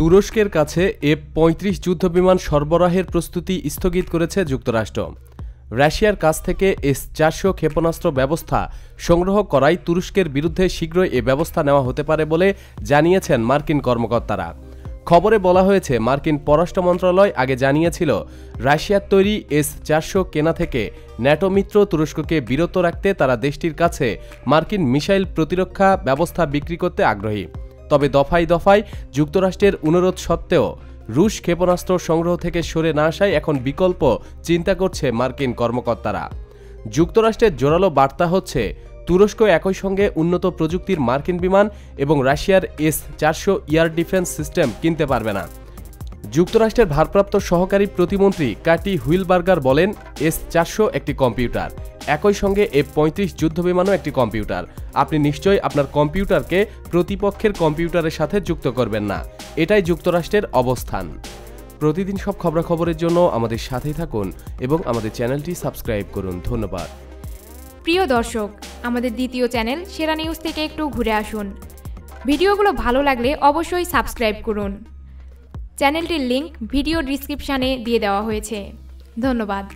তুরস্কের কাছে এফ পঁয়ত্রিশ যুদ্ধবিমান সরবরাহের প্রস্তুতি স্থগিত করেছে যুক্তরাষ্ট্র। রাশিয়ার কাছ থেকে এস চারশো ক্ষেপণাস্ত্র ব্যবস্থা সংগ্রহ করায় তুরস্কের বিরুদ্ধে শীঘ্রই এ ব্যবস্থা নেওয়া হতে পারে বলে জানিয়েছেন মার্কিন কর্মকর্তারা। খবরে বলা হয়েছে, মার্কিন পররাষ্ট্র মন্ত্রণালয় আগে জানিয়েছিল, রাশিয়ার তৈরি এস চারশো কেনা থেকে ন্যাটো মিত্র তুরস্ককে বিরত রাখতে তারা দেশটির কাছে মার্কিন মিসাইল প্রতিরক্ষা ব্যবস্থা বিক্রি করতে আগ্রহী। তবে দফায় দফায় যুক্তরাষ্ট্রের অনুরোধ সত্ত্বেও রুশ ক্ষেপণাস্ত্র সংগ্রহ থেকে সরে না আসায় এখন বিকল্প চিন্তা করছে মার্কিন কর্মকর্তারা। যুক্তরাষ্ট্রের জোরালো বার্তা হচ্ছে, তুরস্ক একই সঙ্গে উন্নত প্রযুক্তির মার্কিন বিমান এবং রাশিয়ার এস চারশো ইয়ার ডিফেন্স সিস্টেম কিনতে পারবে না। যুক্তরাষ্ট্রের ভারপ্রাপ্ত সহকারী প্রতিমন্ত্রী কাটি হুইলবার্গার বলেন, এস চারশো একটি কম্পিউটার। একই সঙ্গে এফ পঁয়ত্রিশ যুদ্ধবিমানও একটি কম্পিউটার। আপনি নিশ্চয়ই আপনার কম্পিউটারকে প্রতিপক্ষের কম্পিউটারের সাথে যুক্ত করবেন না। এটাই যুক্তরাষ্ট্রের অবস্থান। প্রতিদিন সব খবরাখবরের জন্য আমাদের সাথেই থাকুন এবং আমাদের চ্যানেলটি সাবস্ক্রাইব করুন। ধন্যবাদ। প্রিয় দর্শক, আমাদের দ্বিতীয় চ্যানেল সেরা নিউজ থেকে একটু ঘুরে আসুন। ভিডিওগুলো ভালো লাগলে অবশ্যই সাবস্ক্রাইব করুন। চ্যানেলটির লিংক ভিডিও ডিসক্রিপশানে দিয়ে দেওয়া হয়েছে। ধন্যবাদ।